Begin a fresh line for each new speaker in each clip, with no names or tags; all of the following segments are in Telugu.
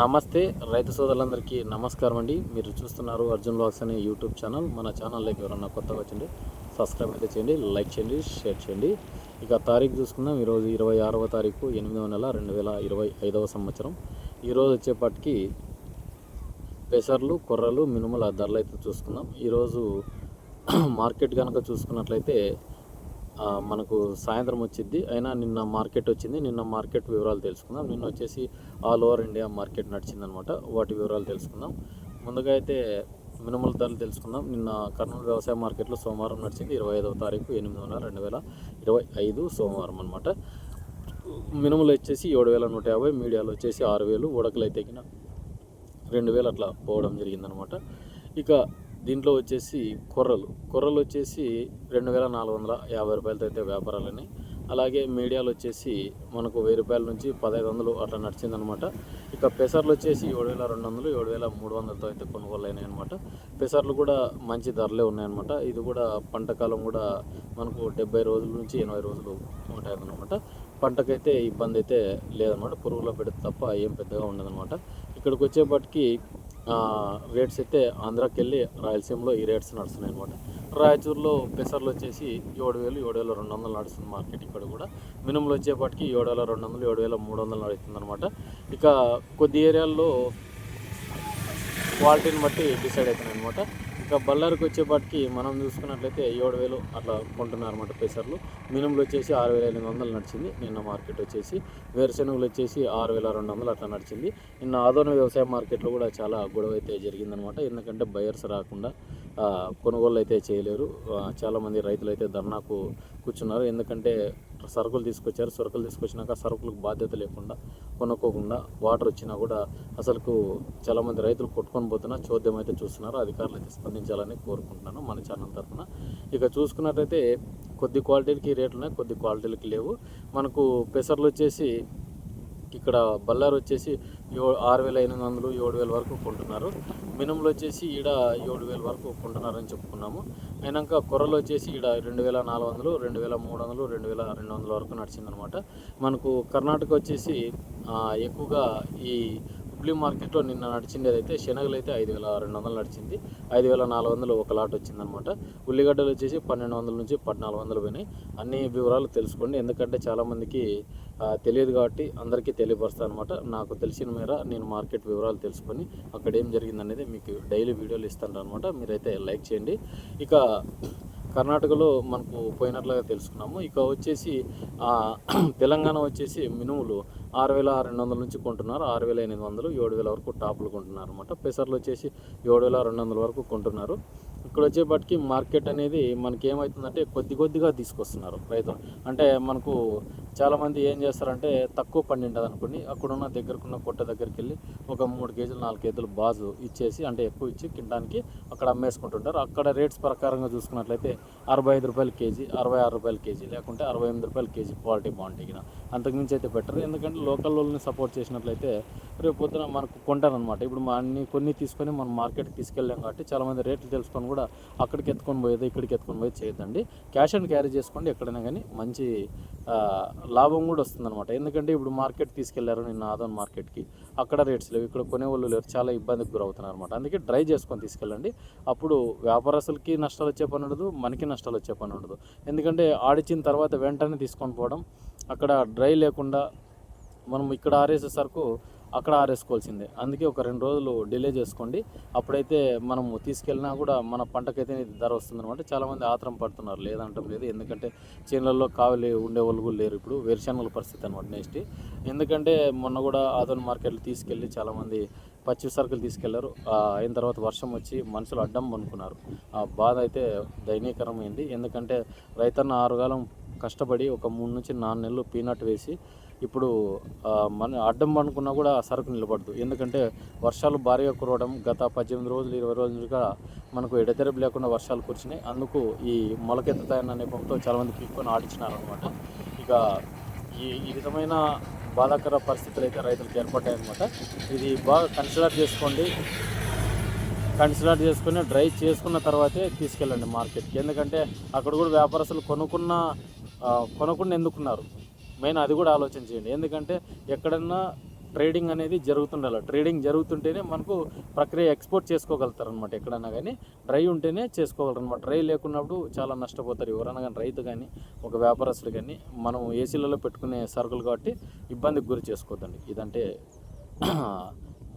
నమస్తే రైతు సోదరులందరికీ నమస్కారం అండి. మీరు చూస్తున్నారు అర్జున్ బ్లాగ్స్ అనే యూట్యూబ్ ఛానల్. మన ఛానల్లోకి ఎవరన్నా కొత్తగా వచ్చింది సబ్స్క్రైబ్ అయితే చేయండి లైక్ చేయండి షేర్ చేయండి. ఇక తారీఖు చూసుకుందాం. ఈరోజు ఇరవై ఆరవ తారీఖు ఎనిమిదవ నెల రెండు వేల ఇరవై ఐదవ సంవత్సరం. ఈరోజు వచ్చేపాటికి పెసర్లు కొర్రలు మినుముల ధరలు అయితే చూసుకుందాం. ఈరోజు మార్కెట్ కనుక చూసుకున్నట్లయితే మనకు సాయంత్రం వచ్చింది అయినా నిన్న మార్కెట్ వచ్చింది. నిన్న మార్కెట్ వివరాలు తెలుసుకుందాం. నిన్న వచ్చేసి ఆల్ ఓవర్ ఇండియా మార్కెట్ నడిచింది అనమాట వాటి వివరాలు తెలుసుకుందాం. ముందుగా అయితే మినుముల ధరలు తెలుసుకుందాం. నిన్న కర్నూలు వ్యవసాయ మార్కెట్లో సోమవారం నడిచింది. ఇరవై ఐదవ తారీఖు ఎనిమిది వందల రెండు వేల ఇరవై ఐదు సోమవారం అనమాట మినుములు వచ్చేసి ఏడు వేల నూట యాభై మీడియాలో వచ్చేసి ఆరు వేలు ఉడకలు అయితే రెండు వేలు అట్లా పోవడం జరిగిందనమాట. ఇక దీంట్లో వచ్చేసి కొర్రలు. కొర్రలు వచ్చేసి రెండు వేల నాలుగు వందల యాభై రూపాయలతో అయితే వ్యాపారాలని అలాగే మీడియాలు వచ్చేసి మనకు వెయ్యి రూపాయల నుంచి పదహైదు వందలు అట్లా నడిచిందనమాట. ఇక పెసర్లు వచ్చేసి ఏడు వేల రెండు వందలు ఏడు వేల మూడు వందలతో అయితే కొనుగోలు అయినాయి అనమాట పెసర్లు కూడా మంచి ధరలే ఉన్నాయన్నమాట. ఇది కూడా పంట కాలం కూడా మనకు డెబ్బై రోజుల నుంచి ఎనభై రోజులు ఉంటాయన్నమాట. పంటకైతే ఇబ్బంది అయితే లేదనమాట పురుగులో పెడితే తప్ప ఏం పెద్దగా ఉండదనమాట ఇక్కడికి వచ్చేపటికి రేట్స్ అయితే ఆంధ్రాకి వెళ్ళి రాయలసీమలో ఈ రేట్స్ నడుస్తున్నాయి అనమాట రాయచూరులో పెసర్లు వచ్చేసి ఏడు వేలు ఏడు వేల రెండు వందలు నడుస్తుంది మార్కెట్ ఇక్కడ కూడా. మినుములు వచ్చేపాటికి ఏడు వేల రెండు వందలు ఏడు వేల మూడు వందలు నడుస్తుంది అనమాట ఇక కొద్ది ఏరియాల్లో క్వాలిటీని బట్టి డిసైడ్ అవుతున్నాయి అనమాట ఇక బళ్ళారికి వచ్చేపాటికి మనం చూసుకున్నట్లయితే ఏడు వేలు అట్లా కొంటున్నారు అనమాట పెసర్లు. మినుములు వచ్చేసి ఆరు వేల ఎనిమిది వందలు నడిచింది. నిన్న మార్కెట్ వచ్చేసి వేరుశెనగలు వచ్చేసి ఆరు వేల రెండు వందలు అట్లా నడిచింది. నిన్న ఆదోన వ్యవసాయ మార్కెట్లో కూడా చాలా గొడవ అయితే జరిగిందనమాట ఎందుకంటే బయర్స్ రాకుండా కొనుగోలు అయితే చేయలేరు. చాలామంది రైతులు అయితే ధర్నాకు కూర్చున్నారు. ఎందుకంటే సరుకులు తీసుకొచ్చారు. సరుకులు తీసుకొచ్చినాక సరుకులకు బాధ్యత లేకుండా కొనుక్కోకుండా వాటర్ వచ్చినా కూడా అసలుకు చాలామంది రైతులు కొట్టుకొని పోతున్నా చోద్యం అయితే చూస్తున్నారు. అధికారులు అయితే స్పందించాలని కోరుకుంటున్నాను మన ఛానల్ తరఫున. ఇక చూసుకున్నట్టయితే కొద్ది క్వాలిటీలకి రేట్లు ఉన్నాయి కొద్ది క్వాలిటీలకి లేవు. మనకు పెసర్లు వచ్చేసి ఇక్కడ బల్లారు వచ్చేసి యో ఆరు వేల ఎనిమిది వందలు ఏడు వేల వరకు కొంటున్నారు. మినుములు వచ్చేసి ఈడ ఏడు వేల వరకు కొంటున్నారని చెప్పుకున్నాము. అయినాక కొర్రలు వచ్చేసి ఈడ రెండు వేల నాలుగు వందలు రెండు వేల మూడు వందలు రెండు వేల రెండు వందల వరకు నడిచిందనమాట. మనకు కర్ణాటక వచ్చేసి ఎక్కువగా ఈ హుబ్లీ మార్కెట్లో నిన్న నడిచిండేది అయితే శనగలు అయితే ఐదు వేల రెండు వందలు నడిచింది. ఐదు వేల నాలుగు వందలు ఒక లాట్ వచ్చిందనమాట ఉల్లిగడ్డలు వచ్చేసి పన్నెండు వందల నుంచి పద్నాలుగు వందలు పోయినాయి. అన్ని వివరాలు తెలుసుకోండి. ఎందుకంటే చాలామందికి తెలియదు కాబట్టి అందరికీ తెలియపరుస్తాను అనమాట నాకు తెలిసిన మేర నేను మార్కెట్ వివరాలు తెలుసుకొని అక్కడ ఏం జరిగింది అనేది మీకు డైలీ వీడియోలు ఇస్తాను అనమాట మీరైతే లైక్ చేయండి. ఇక కర్ణాటకలో మనకు పోయినట్లుగా తెలుసుకున్నాము. ఇక వచ్చేసి తెలంగాణ వచ్చేసి మినుములు ఆరు వేల రెండు వందల నుంచి కొంటున్నారు. ఆరు వేల ఎనిమిది వందలు ఏడు వేల వరకు టాపులు కొంటున్నారు అనమాట పెసర్లు వచ్చేసి ఏడు వేల రెండు వందల వరకు కొంటున్నారు. ఇక్కడ వచ్చేపటికి మార్కెట్ అనేది మనకి ఏమవుతుందంటే కొద్ది కొద్దిగా తీసుకొస్తున్నారు రైతులు. అంటే మనకు చాలామంది ఏం చేస్తారంటే తక్కువ పండిండదు అనుకోండి అక్కడున్న దగ్గరకున్న కొట్ట దగ్గరికి వెళ్ళి ఒక మూడు కేజీలు నాలుగు కేజీలు బాజు ఇచ్చేసి అంటే ఎక్కువ ఇచ్చి కింటానికి అక్కడ అమ్మేసుకుంటుంటారు. అక్కడ రేట్స్ ప్రకారంగా చూసుకున్నట్లయితే అరవై ఐదు రూపాయలు కేజీ అరవై ఆరు రూపాయలు కేజీ లేకుంటే అరవై ఎనిమిది రూపాయలు కేజీ క్వాలిటీ బాగుంటాయి అంతకుమించి అయితే బెటర్. ఎందుకంటే లోకల్ వాళ్ళని సపోర్ట్ చేసినట్లయితే రేపు పొద్దున మనకు కొంటారనమాట ఇప్పుడు అన్ని కొన్ని తీసుకొని మనం మార్కెట్కి తీసుకెళ్ళాం కాబట్టి చాలామంది రేట్లు తెలుసుకొని కూడా అక్కడికి ఎత్తుకొని పోయేది ఇక్కడికి ఎత్తుకొని పోయేది చేయొద్దండి. క్యాష్ అండ్ క్యారీ చేసుకోండి ఎక్కడైనా కానీ. మంచి లాభం కూడా వస్తుందన్నమాట. ఎందుకంటే ఇప్పుడు మార్కెట్ తీసుకెళ్ళారు నిన్న ఆదోన్ మార్కెట్కి. అక్కడ రేట్స్ లేవు. ఇక్కడ కొనేవాళ్ళు లేరు. చాలా ఇబ్బందికి గురవుతున్నారు అనమాట అందుకే డ్రై చేసుకొని తీసుకెళ్ళండి. అప్పుడు వ్యాపారస్తులకి నష్టాలు వచ్చే పని ఉండదు మనకి నష్టాలు వచ్చే పని ఉండదు. ఎందుకంటే ఆడిచ్చిన తర్వాత వెంటనే తీసుకొని పోవడం అక్కడ డ్రై లేకుండా మనం ఇక్కడ ఆడేసేసరుకు అక్కడ ఆరేసుకోవాల్సిందే. అందుకే ఒక రెండు రోజులు డిలే చేసుకోండి. అప్పుడైతే మనం తీసుకెళ్ళినా కూడా మన పంటకైతే ధర వస్తుందన్నమాట. చాలామంది ఆత్రం పడుతున్నారు. లేదంటాం లేదు. ఎందుకంటే చేనులలో కావలి ఉండే వాళ్ళు కూడా లేరు. ఇప్పుడు వేరుశనగల పరిస్థితి అనమాట నెక్స్ట్. ఎందుకంటే మొన్న కూడా ఆదోన్ మార్కెట్లు తీసుకెళ్ళి చాలామంది పచ్చి సరుకులు తీసుకెళ్ళారు. అయిన తర్వాత వర్షం వచ్చి మనుషులు అడ్డం అనుకున్నారు ఆ బాధ అయితే దయనీయకరమైంది. ఎందుకంటే రైతన్న ఆరుగాలం కష్టపడి ఒక మూడు నుంచి నాలుగు నెలలు పీనట్ వేసి ఇప్పుడు మనం మన అడ్డం అనుకున్నా కూడా సరుకు నిలబడదు. ఎందుకంటే వర్షాలు భారీగా కురవడం గత పద్దెనిమిది రోజులు ఇరవై రోజులుగా మనకు ఎడతెరపు లేకుండా వర్షాలు కురిచినాయి అందుకు ఈ మొలకెత్తుతాయన్న నెపంతో చాలామంది పీక్కొని ఆడించినారు అనమాట ఇక ఈ ఈ విధమైన బాధాకర పరిస్థితులు అయితే రైతులకు ఏర్పడ్డాయన్నమాట. ఇది బాగా కన్సిడర్ చేసుకోండి. కన్సిడర్ చేసుకుని డ్రై చేసుకున్న తర్వాతే తీసుకెళ్ళండి మార్కెట్కి. ఎందుకంటే అక్కడ కూడా వ్యాపారస్తులు కొనుక్కున్న ఆ, ఎందుకున్నారు? మెయిన్ అది కూడా ఆలోచన చేయండి. ఎందుకంటే ఎక్కడన్నా ట్రేడింగ్ అనేది జరుగుతుండాలి. ట్రేడింగ్ జరుగుతుంటేనే మనకు ప్రక్రియ ఎక్స్పోర్ట్ చేసుకోగలుగుతారు అనమాట ఎక్కడైనా కానీ. డ్రై ఉంటేనే చేసుకోగలరు అనమాట డ్రై లేకున్నప్పుడు చాలా నష్టపోతారు ఎవరైనా కానీ రైతు కానీ ఒక వ్యాపారస్తులు కానీ. మనం ఏసీలలో పెట్టుకునే సరుకులు కాబట్టి ఇబ్బందికి గురి చేసుకోవద్దండి. ఇదంటే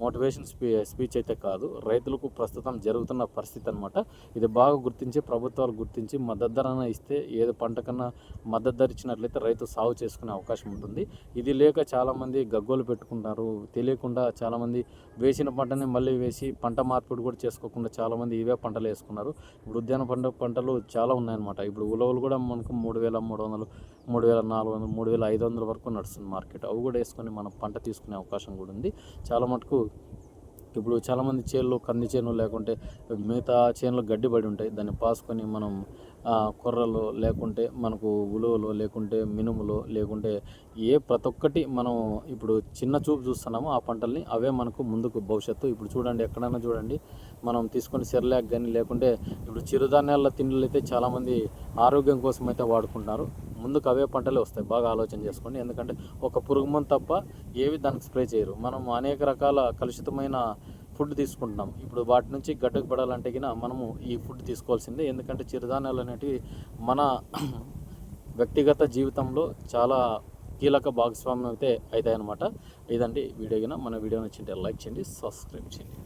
మోటివేషన్ స్పీ స్పీచ్ అయితే కాదు. రైతులకు ప్రస్తుతం జరుగుతున్న పరిస్థితి అనమాట ఇది బాగా గుర్తించి ప్రభుత్వాలు గుర్తించి మద్దతు ధరన ఇస్తే ఏది పంట కన్నా మద్దతు ధర ఇచ్చినట్లయితే రైతు సాగు చేసుకునే అవకాశం ఉంటుంది. ఇది లేక చాలామంది గగ్గోలు పెట్టుకుంటారు. తెలియకుండా చాలామంది వేసిన పంటని మళ్ళీ వేసి పంట మార్పిడి కూడా చేసుకోకుండా చాలామంది ఇవే పంటలు వేసుకున్నారు. ఇప్పుడు ఉద్యాన పంట పంటలు చాలా ఉన్నాయన్నమాట. ఇప్పుడు ఉలవలు కూడా మనకు మూడు వేల మూడు వందలు మూడు వేల నాలుగు వందలు మూడు వేల ఐదు వందల వరకు నడుస్తుంది మార్కెట్. అవి కూడా వేసుకొని మనం పంట తీసుకునే అవకాశం కూడా ఉంది. చాలా మటుకు ఇప్పుడు చాలామంది చేనులు కంది చేను లేకుంటే మిగతా చేనులో గడ్డి పడి ఉంటాయి. దాన్ని పాసుకొని మనం కొర్రలు లేకుంటే మనకు ఉలువలు లేకుంటే మినుములు లేకుంటే ఏ ప్రతి ఒక్కటి మనం ఇప్పుడు చిన్న చూపు చూస్తున్నామో ఆ పంటల్ని అవే మనకు ముందుకు భవిష్యత్తు. ఇప్పుడు చూడండి ఎక్కడైనా చూడండి మనం తీసుకొని సెర్లాక్ కానీ లేకుంటే ఇప్పుడు చిరుధాన్యాల తిండిలు అయితే చాలామంది ఆరోగ్యం కోసం అయితే వాడుకుంటున్నారు. ముందుకు అవే పంటలే వస్తాయి. బాగా ఆలోచన చేసుకోండి. ఎందుకంటే ఒక పురుగు మందు తప్ప ఏవి దానికి స్ప్రే చేయరు. మనం అనేక రకాల కలుషితమైన ఫుడ్ తీసుకుంటున్నాం. ఇప్పుడు వాటి నుంచి గడ్డకు పడాలంటే గిన మనము ఈ ఫుడ్ తీసుకోవాల్సిందే. ఎందుకంటే చిరుధాన్యాలు అనేటివి మన వ్యక్తిగత జీవితంలో చాలా కీలక భాగస్వామ్యం అయితే అవుతాయి ఇదండి వీడియో కింద మన వీడియో నచ్చింటే లైక్ చేయండి సబ్స్క్రైబ్ చేయండి.